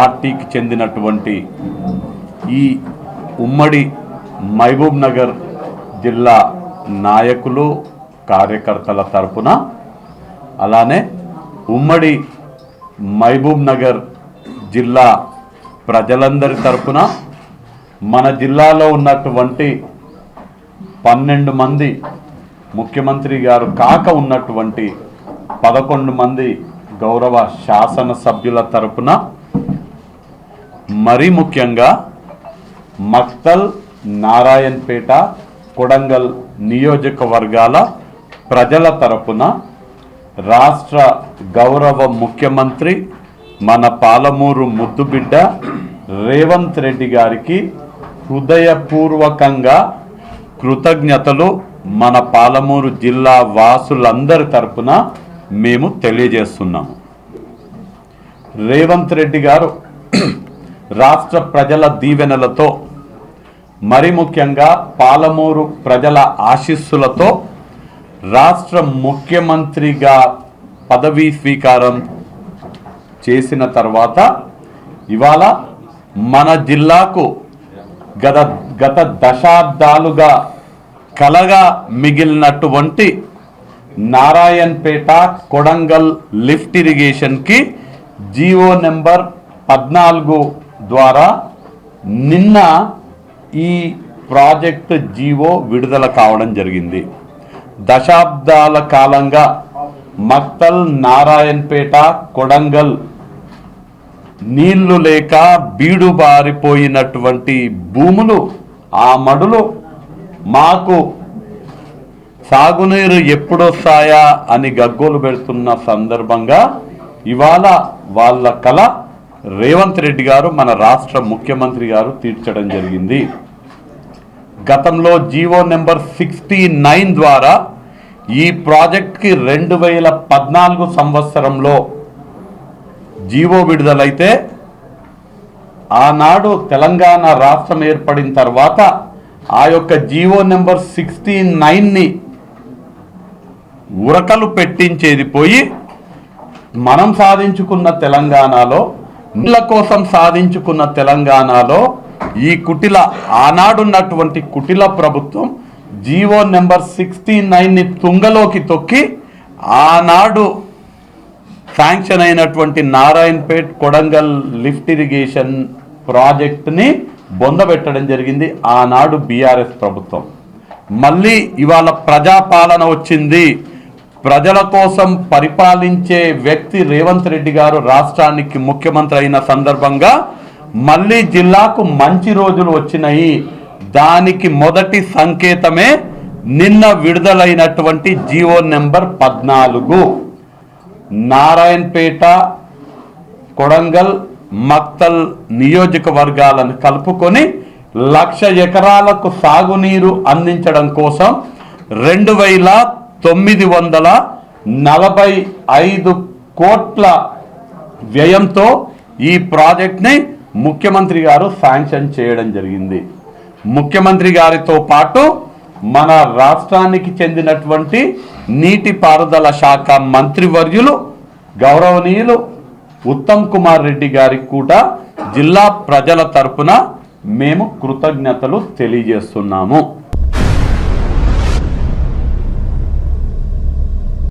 పార్టీకి చెందినటువంటి ఈ ఉమ్మడి మహబూబ్ నగర్ జిల్లా నాయకులు కార్యకర్తల తరపున అలానే ఉమ్మడి మహబూబ్ నగర్ జిల్లా ప్రజలందరి తరపున మన జిల్లాలో ఉన్నటువంటి పన్నెండు మంది ముఖ్యమంత్రి గారు కాక ఉన్నటువంటి పదకొండు మంది గౌరవ శాసనసభ్యుల తరపున మరీ ముఖ్యంగా మక్తల్ నారాయణపేట కొడంగల్ నియోజకవర్గాల ప్రజల తరపున రాష్ట్ర గౌరవ ముఖ్యమంత్రి మన పాలమూరు ముద్దుబిడ్డ రేవంత్ రెడ్డి గారికి హృదయపూర్వకంగా కృతజ్ఞతలు మన పాలమూరు జిల్లా వాసులందరి తరపున మేము తెలియజేస్తున్నాము. రేవంత్ రెడ్డి గారు రాష్ట్ర ప్రజల దీవెనలతో మరి ముఖ్యంగా పాలమూరు ప్రజల ఆశీస్సులతో రాష్ట్ర ముఖ్యమంత్రిగా పదవీ స్వీకారం చేసిన తర్వాత ఇవాళ మన జిల్లాకు గత గత దశాబ్దాలుగా కలగా మిగిలినటువంటి నారాయణపేట కొడంగల్ లిఫ్ట్ ఇరిగేషన్కి జియో నెంబర్ పద్నాలుగు ద్వారా నిన్న ఈ ప్రాజెక్ట్ జీవో విడుదల కావడం జరిగింది. దశాబ్దాల కాలంగా మక్తల్ నారాయణపేట కొడంగల్ నీళ్ళు లేక బీడుబారిపోయినటువంటి భూములు ఆ మడులు మాకు సాగునీరు ఎప్పుడొస్తాయా అని గగ్గోలు పెడుతున్న సందర్భంగా ఇవాళ వాళ్ళ కళ రేవంత్ రెడ్డి గారు మన రాష్ట్ర ముఖ్యమంత్రి గారు తీర్చడం జరిగింది. గతంలో జీవో నెంబర్ సిక్స్టీ నైన్ ద్వారా ఈ ప్రాజెక్ట్కి రెండు వేల పద్నాలుగు సంవత్సరంలో జీవో విడుదలైతే ఆనాడు తెలంగాణ రాష్ట్రం ఏర్పడిన తర్వాత ఆ యొక్క జీవో నెంబర్ సిక్స్టీ నైన్ని ఉరకలు పెట్టించేది పోయి మనం సాధించుకున్న తెలంగాణలో నీళ్ళ కోసం సాధించుకున్న తెలంగాణలో ఈ కుటిల ఆనాడున్నటువంటి కుటిల ప్రభుత్వం జీవో నెంబర్ సిక్స్టీ నైన్ని తుంగలోకి తొక్కి ఆనాడు శాంక్షన్ అయినటువంటి నారాయణపేట్ కొడంగల్ లిఫ్ట్ ఇరిగేషన్ ప్రాజెక్ట్ని బొందబెట్టడం జరిగింది ఆనాడు బీఆర్ఎస్ ప్రభుత్వం. మళ్ళీ ఇవాళ ప్రజాపాలన వచ్చింది. ప్రజల కోసం పరిపాలించే వ్యక్తి రేవంత్ రెడ్డి గారు రాష్ట్రానికి ముఖ్యమంత్రి అయిన సందర్భంగా మళ్ళీ జిల్లాకు మంచి రోజులు వచ్చినాయి. దానికి మొదటి సంకేతమే నిన్న విడుదలైనటువంటి జీవో నెంబర్ పద్నాలుగు. నారాయణపేట కొడంగల్ మక్తల్ నియోజకవర్గాలను కలుపుకొని లక్ష ఎకరాలకు సాగునీరు అందించడం కోసం రెండు వేల తొమ్మిది వందల నలభై ఐదు కోట్ల వ్యయంతో ఈ ప్రాజెక్ట్ని ముఖ్యమంత్రి గారు శాంక్షన్ చేయడం జరిగింది. ముఖ్యమంత్రి గారితో పాటు మన రాష్ట్రానికి చెందినటువంటి నీటిపారుదల శాఖ మంత్రివర్యులు గౌరవనీయులు ఉత్తమ్ కుమార్ రెడ్డి గారికి కూడా జిల్లా ప్రజల తరపున మేము కృతజ్ఞతలు తెలియజేస్తున్నాము.